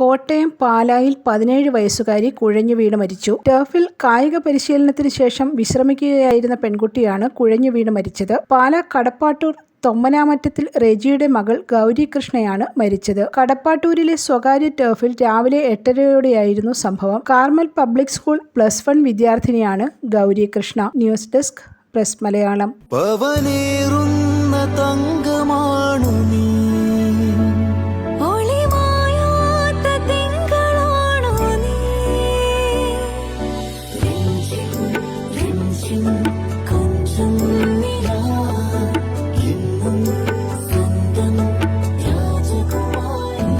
കോട്ടയം പാലായിൽ പതിനേഴ് വയസ്സുകാരി കുഴഞ്ഞു വീണ് മരിച്ചു. ടർഫിൽ കായിക പരിശീലനത്തിന് ശേഷം വിശ്രമിക്കുകയായിരുന്ന പെൺകുട്ടിയാണ് കുഴഞ്ഞു വീണ് മരിച്ചത്. പാല കടപ്പാട്ടൂർ തൊമ്മനാമറ്റത്തിൽ റെജിയുടെ മകൾ ഗൗരി കൃഷ്ണയാണ് മരിച്ചത്. കടപ്പാട്ടൂരിലെ സ്വകാര്യ ടർഫിൽ രാവിലെ എട്ടരയോടെയായിരുന്നു സംഭവം. Carmel public school plus one വിദ്യാർത്ഥിനിയാണ് Gauri Krishna news desk press Malayalam. രാജകുമാരി